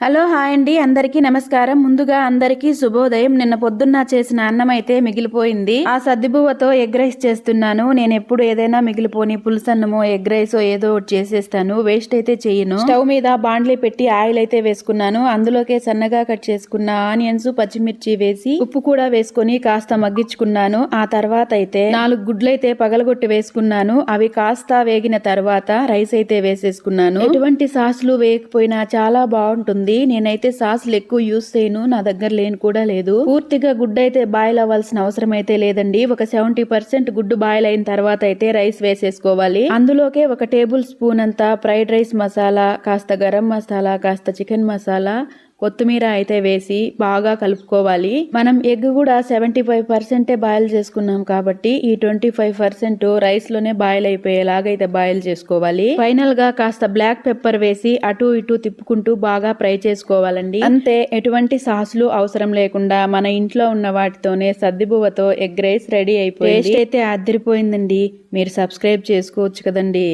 Hello hi అండి. అందరికీ నమస్కారం. ముందుగా అందరికీ శుభోదయం. నిన్న పొద్దున్న చేసిన అన్నం అయితే మిగిలిపోయింది. ఆ సద్దిబువ్వతో ఎగ్ రైస్ చేస్తున్నాను. నేను ఎప్పుడు ఏదైనా మిగిలిపోని పులుసన్నమో ఎగ్ రైస్ ఏదో ఒకటి చేసేస్తాను. వేస్ట్ అయితే చేయను. స్టవ్ మీద బాండ్లీ పెట్టి ఆయిల్ అయితే వేసుకున్నాను. అందులోకే సన్నగా కట్ చేసుకున్న ఆనియన్స్ పచ్చిమిర్చి వేసి ఉప్పు కూడా వేసుకొని కాస్త మగ్గించుకున్నాను. ఆ తర్వాత అయితే నాలుగు గుడ్లు అయితే పగలగొట్టి వేసుకున్నాను. అవి కాస్త వేగిన తర్వాత రైస్ అయితే వేసేసుకున్నాను. ఎటువంటి సాస్లు వేయకపోయినా చాలా బాగుంటుంది. నేనైతే సాసులు ఎక్కువ యూస్ చేయను. నా దగ్గర లేని కూడా లేదు. పూర్తిగా గుడ్డు అయితే బాయిల్ అవ్వాల్సిన అవసరం అయితే లేదండి. ఒక సెవెంటీ పర్సెంట్ గుడ్డు బాయిల్ అయిన తర్వాత అయితే రైస్ వేసేసుకోవాలి. అందులోకే ఒక టేబుల్ స్పూన్ అంతా ఫ్రైడ్ రైస్ మసాలా కాస్త గరం మసాలా కాస్త చికెన్ మసాలా కొత్తిమీర అయితే వేసి బాగా కలుపుకోవాలి. మనం ఎగ్ కూడా సెవెంటీ ఫైవ్ పర్సెంటే బాయిల్ చేసుకున్నాం కాబట్టి ఈ ట్వంటీ ఫైవ్ పర్సెంట్ రైస్లోనే బాయిల్ అయిపోయేలాగైతే బాయిల్ చేసుకోవాలి. ఫైనల్గా కాస్త బ్లాక్ పెప్పర్ వేసి అటు ఇటు తిప్పుకుంటూ బాగా ఫ్రై చేసుకోవాలండి. అంతే ఎటువంటి సాసులు అవసరం లేకుండా మన ఇంట్లో ఉన్న వాటితోనే సద్దిబువ్వతో ఎగ్ రైస్ రెడీ అయిపోయింది. టేస్ట్ అయితే అదిరిపోయిందండి. మీరు సబ్స్క్రైబ్ చేసుకోవచ్చు కదండి.